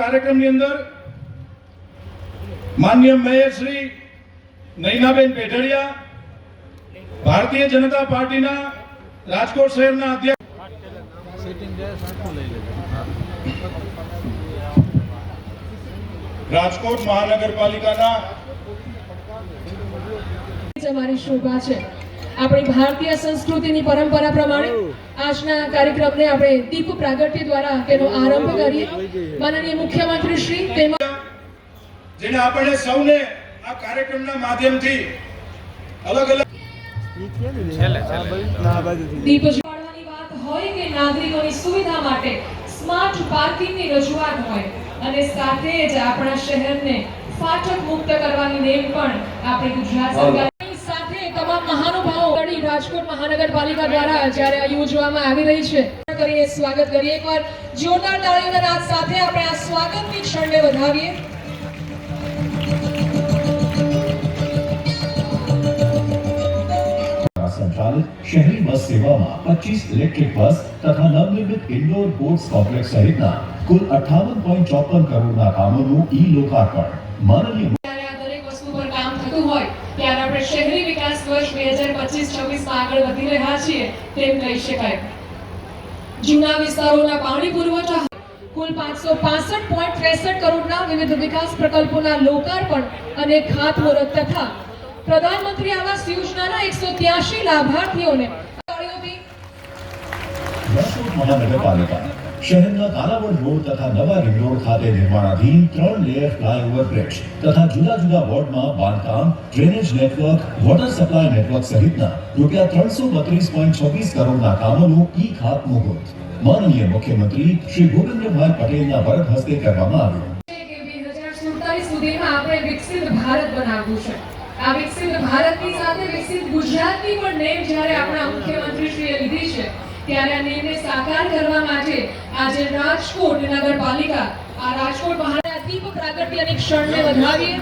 કાર્યક્રમની અંદર માન્ય મેયર શ્રી નૈનાબેન પેઢડિયા, ભારતીય જનતા પાર્ટીના રાજકોટ શહેરના અધ્યક્ષ રાજકોટ મહાનગરપાલિકાના અમારી શોભા છે. આપણી ભારતીય સંસ્કૃતિની પરંપરા પ્રમાણે આજના કાર્યક્રમને આપણે દીપ પ્રાગટ્ય દ્વારા તેનો આરંભ કરીએ. માનનીય મુખ્યમંત્રી શ્રી તેમાં જેને આપણે સૌને આ કાર્યક્રમના માધ્યમથી અલગ અલગ દીપ વાત હોય કે નાગરિકોની સુવિધા માટે સ્માર્ટ પાર્કિંગની રજૂઆત હોય અને સાથે જ આપણા શહેરને ફાટક મુક્ત કરવાની નેમ પણ આપણી ગુજરાત સરકારની સાથે તમામ મહાનુભાવો રાજકોટ મહાનગરપાલિકા દ્વારા જ્યારે યોજવામાં આવી રહી છે, કરીએ સ્વાગત કરીએ. એકવાર જોરદાર તાળીઓના નાદ સાથે આપણે આ સ્વાગતની ક્ષણને વધાવીએ. શહેરી બસ સેવામાં 25 ઇલેક્ટ્રિક બસ તથા નવનિર્મિત ઇન્ડોર બોર્ડ કોમ્પ્લેક્સ સહિતના કુલ 58.54 કરોડના કામોનું ઈ લોકાર્પણ. માનનીય થતું હોય ત્યારે આપણે શહેરી વિકાસ વર્ષ બે હજાર પચીસ છવ્વીસમાં આગળ વધી રહ્યા છીએ તેમ કહી શકાય. જૂના વિસ્તારોના પાણી પુરવઠા કુલ પાંચસો પાસઠ પોઈન્ટ ત્રેસઠ કરોડના વિવિધ વિકાસ પ્રકલ્પોના લોકાર્પણ અને ખાતમુહૂર્ત તથા પ્રધાનમંત્રી આવાસ યોજનાના એકસો ત્યાસી લાભાર્થીઓને મહાનગરપાલિકા. શહેરના કાલાવડ રોડ તથા નવા રિંગ રોડ ખાતે નિર્માણાધીન ત્રણ લેયર ફ્લાયઓવર બ્રિજ તથા જુદા જુદા વોર્ડમાં બાંધકામ drainage network water supply network સહિતના રૂપિયા ત્રણસો બત્રીસ પોઈન્ટ છવ્વીસ કરોડના કામોનું ઈ ખાતમુહૂર્ત માનનીય મુખ્યમંત્રી શ્રી ભૂપેન્દ્રભાઈ પટેલના વરદ હસ્તે કરવામાં આવ્યું. છે કે 2047 સુધીમાં આપણે વિકસિત ભારત બનાવવું છે. આ વિકસિત ભારતની સાથે વિકસિત ગુજરાતની પણ નેમ જ્યારે આપણા મુખ્યમંત્રીશ્રીએ લીધી છે ત્યારે આ નિર્ણય સાકાર કરવા માટે આજે રાજકોટ નગરપાલિકા આ રાજકોટ મહારાજ દીપ પ્રાગટ્યની ક્ષણને વધાવીએ.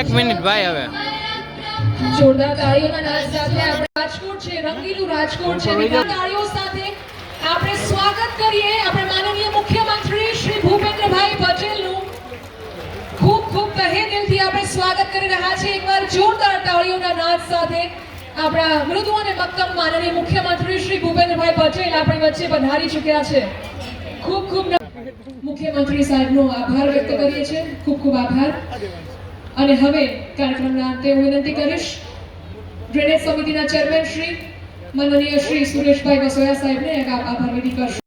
એક મિનિટ ભાઈ હવે. જોરદાર તાળીઓના નાદ સાથે આપણે રાજકોટ છે રંગીલું રાજકોટ છે. તાળીઓ સાથે આપણે સ્વાગત કરીએ. આપણે માનવ નાદ સાથે, આપણા મૃદુ અને મક્કમ માનનીય મુખ્યમંત્રી શ્રી ભૂપેન્દ્રભાઈ પટેલ આપણી વચ્ચે પધારી ચૂક્યા છે. ખૂબ ખૂબ મુખ્યમંત્રી સાહેબનો આભાર વ્યક્ત કરીએ છીએ. ખૂબ ખૂબ આભાર. અને હવે કાર્યક્રમના અંતે હું વિનંતી કરીશ, ડ્રેનેજ સમિતિના ચેરમેન શ્રી, માનનીય શ્રી સુરેશભાઈ વસોયા સાહેબને આભાર વિધિ કરશે.